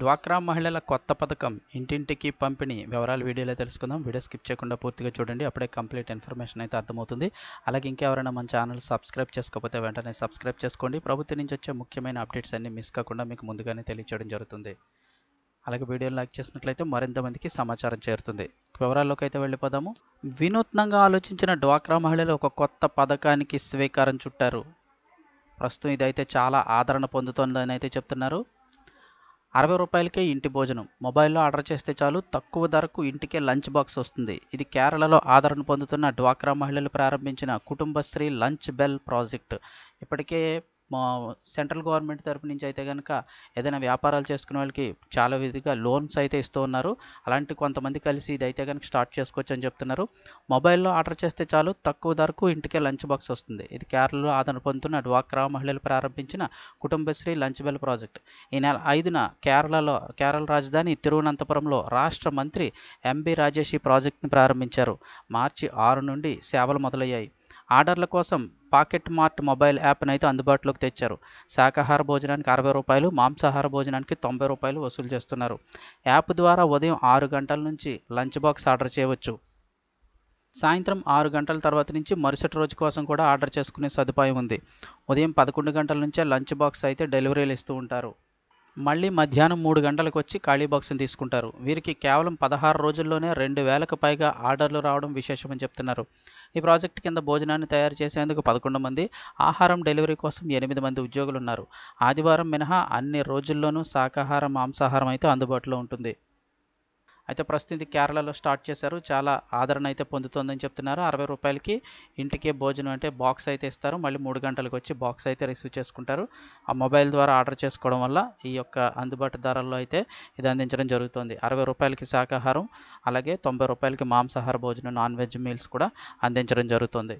డ్వాక్రా మహిళల కొత్త పథకం ఇంటింటికి పంపిణీ వివరాలు వీడియోలో తెలుసుకుందాం. వీడియో స్కిప్ చేయకుండా పూర్తిగా చూడండి. అప్పుడే కంప్లీట్ ఇన్ఫర్మేషన్ అయితే అర్థమవుతుంది. అలాగే ఇంకెవరైనా మన ఛానల్ సబ్స్క్రైబ్ చేసుకోకపోతే వెంటనే సబ్స్క్రైబ్ చేసుకోండి. ప్రభుత్వం నుంచి వచ్చే ముఖ్యమైన అప్డేట్స్ అన్ని మిస్ కాకుండా మీకు ముందుగానే తెలియచేయడం జరుగుతుంది. అలాగే వీడియోని లైక్ చేసినట్లయితే మరింత మందికి సమాచారం చేరుతుంది. వివరాల్లోకి అయితే వెళ్ళిపోదాము. వినూత్నంగా ఆలోచించిన డ్వాక్రా మహిళలు ఒక కొత్త పథకానికి స్వీకారం చుట్టారు. ప్రస్తుతం ఇదైతే చాలా ఆదరణ పొందుతోందని అయితే చెప్తున్నారు. అరవై రూపాయలకే ఇంటి భోజనం. మొబైల్లో ఆర్డర్ చేస్తే చాలు తక్కువ ధరకు ఇంటికే లంచ్ బాక్స్ వస్తుంది. ఇది కేరళలో ఆదరణ పొందుతున్న డ్వాక్రా మహిళలు ప్రారంభించిన కుటుంబశ్రీ లంచ్ బెల్ ప్రాజెక్ట్. ఇప్పటికే మా సెంట్రల్ గవర్నమెంట్ తరపు నుంచి అయితే కనుక ఏదైనా వ్యాపారాలు చేసుకునే వాళ్ళకి చాలా విధిగా లోన్స్ అయితే ఇస్తూ ఉన్నారు. అలాంటి కొంతమంది కలిసి ఇది అయితే కనుక స్టార్ట్ చేసుకోవచ్చు అని చెప్తున్నారు. మొబైల్లో ఆర్డర్ చేస్తే చాలు తక్కువ ధరకు ఇంటికే లంచ్ బాక్స్ వస్తుంది. ఇది కేరళలో ఆదరణ పొందుతున్న డ్వాక్రా మహిళలు ప్రారంభించిన కుటుంబశ్రీ లంచ్ బెల్ ప్రాజెక్ట్. ఈ నెల ఐదున కేరళలో కేరళ రాజధాని తిరువనంతపురంలో రాష్ట్ర మంత్రి ఎంబి రాజేష్ ఈ ప్రాజెక్ట్ని ప్రారంభించారు. మార్చి ఆరు నుండి సేవలు మొదలయ్యాయి. ఆర్డర్ల కోసం పాకెట్ మార్ట్ మొబైల్ యాప్ను అయితే అందుబాటులోకి తెచ్చారు. శాకాహార భోజనానికి అరవై రూపాయలు మాంసాహార భోజనానికి తొంభై రూపాయలు వసూలు చేస్తున్నారు. యాప్ ద్వారా ఉదయం ఆరు గంటల నుంచి లంచ్ బాక్స్ ఆర్డర్ చేయవచ్చు. సాయంత్రం ఆరు గంటల తర్వాత నుంచి మరుసటి రోజు కోసం కూడా ఆర్డర్ చేసుకునే సదుపాయం ఉంది. ఉదయం పదకొండు గంటల నుంచే లంచ్ బాక్స్ అయితే డెలివరీలు ఇస్తూ ఉంటారు. మళ్ళీ మధ్యాహ్నం మూడు గంటలకు వచ్చి ఖాళీ బాక్స్ని తీసుకుంటారు. వీరికి కేవలం పదహారు రోజుల్లోనే రెండు వేలకు పైగా ఆర్డర్లు రావడం విశేషమని చెప్తున్నారు. ఈ ప్రాజెక్ట్ కింద భోజనాన్ని తయారు చేసేందుకు పదకొండు మంది ఆహారం డెలివరీ కోసం ఎనిమిది మంది ఉద్యోగులు ఉన్నారు ఆదివారం మినహా అన్ని రోజుల్లోనూ శాకాహారం మాంసాహారం అయితే అందుబాటులో ఉంటుంది. అయితే ప్రస్తుతం ఇది కేరళలో స్టార్ట్ చేశారు. చాలా ఆదరణ అయితే పొందుతుందని చెప్తున్నారు. అరవై రూపాయలకి ఇంటికే భోజనం అంటే బాక్స్ అయితే ఇస్తారు. మళ్ళీ మూడు గంటలకు వచ్చి బాక్స్ అయితే రిసీవ్ చేసుకుంటారు. ఆ మొబైల్ ద్వారా ఆర్డర్ చేసుకోవడం వల్ల ఈ యొక్క అందుబాటు ధరల్లో అయితే ఇది అందించడం జరుగుతుంది. అరవై రూపాయలకి శాకాహారం అలాగే తొంభై రూపాయలకి మాంసాహార భోజనం నాన్ వెజ్ మీల్స్ కూడా అందించడం జరుగుతుంది.